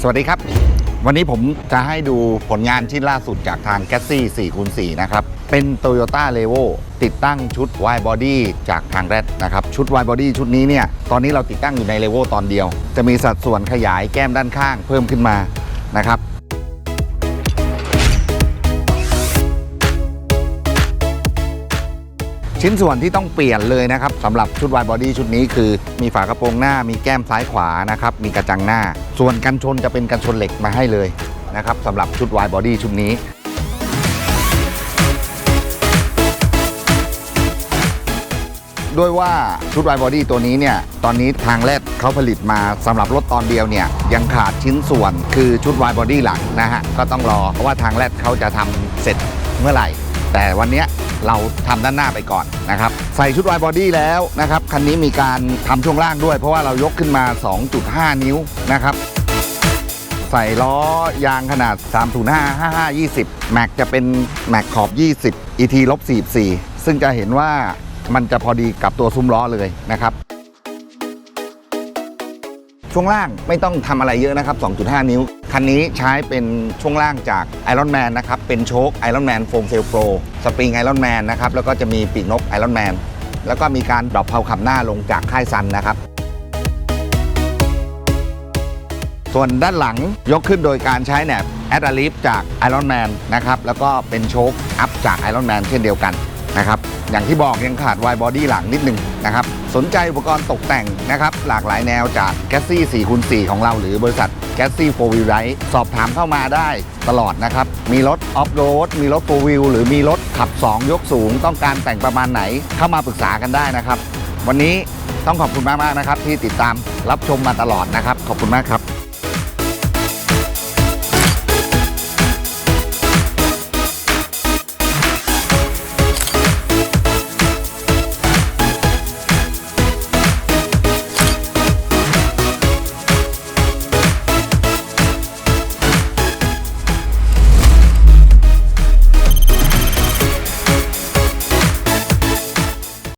สวัสดีครับ วันนี้ผมจะให้ดูผลงานชิ้นล่าสุดจากทาง g a ซี่4คูณ4นะครับ เป็น Toyota l e v o ติดตั้งชุด Y Body จากทางแรดนะครับ ชุด Y Body ชุดนี้เนี่ย ตอนนี้เราติดตั้งอยู่ใน l e v o ตอนเดียว จะมีสัดส่วนขยายแก้มด้านข้างเพิ่มขึ้นมานะครับ ชิ้นส่วนที่ต้องเปลี่ยนเลยนะครับสำหรับชุด Y Body ชุดนี้คือ มีฝากระโปรงหน้ามีแก้มซ้ายขวานะครับมีกระจังหน้า ส่วนกันชนจะเป็นกันชนเหล็กมาให้เลยนะครับสำหรับชุด Y Body ชุดนี้ด้วยว่าชุด Y Body ตัวนี้เนี่ยตอนนี้ทางแรดเขาผลิตมาสำหรับรถตอนเดียวเนี่ยยังขาดชิ้นส่วนคือชุด Y Body หลังนะฮะก็ต้องรอเพราะว่าทางแรดเขาจะทำเสร็จเมื่อไหร่ แต่วันนี้เราทำด้านหน้าไปก่อนนะครับ ใส่ชุด Y Body แล้วนะครับ คันนี้มีการทำช่วงล่างด้วย เพราะว่าเรายกขึ้นมา 2.5 นิ้วนะครับ ใส่ล้อยางขนาด 305 55 20 แม็กจะเป็นแม็กขอบ 20 ET ลบ44 ซึ่งจะเห็นว่ามันจะพอดีกับตัวซุ้มล้อเลยนะครับ ช่วงล่างไม่ต้องทำอะไรเยอะนะครับ 2.5 นิ้ว คันนี้ใช้เป็นช่วงล่างจาก Iron Man นะครับ เป็นโชค Iron Man Foam Sail Pro สปริง Iron Man นะครับ แล้วก็จะมีปีกนก Iron Man แล้วก็มีการดรอปเพลาขับหน้าลงจากค่ายซันนะครับ ส่วนด้านหลังยกขึ้นโดยการใช้แหนบแอด a ลิฟจาก Iron Man นะครับ แล้วก็เป็นโชคอัพจาก Iron Man เช่นเดียวกันนะครับ อย่างที่บอกยังขาด Y body หลังนิดหนึงนะครับ สนใจอุปกรณ์ตกแต่งนะครับ หลากหลายแนวจากแกซี่4คูณ4ของเราหรือบริษัทแกซี่โฟวิลไรสอบถามเข้ามาได้ตลอดนะครับ มีรถออฟโรดมีรถโฟวิลหรือมีรถขับ 2 ยกสูง ต้องการแต่งประมาณไหนเข้ามาปรึกษากันได้นะครับ วันนี้ต้องขอบคุณมาก ๆ นะครับ ที่ติดตามรับชมมาตลอดนะครับ ขอบคุณมากครับ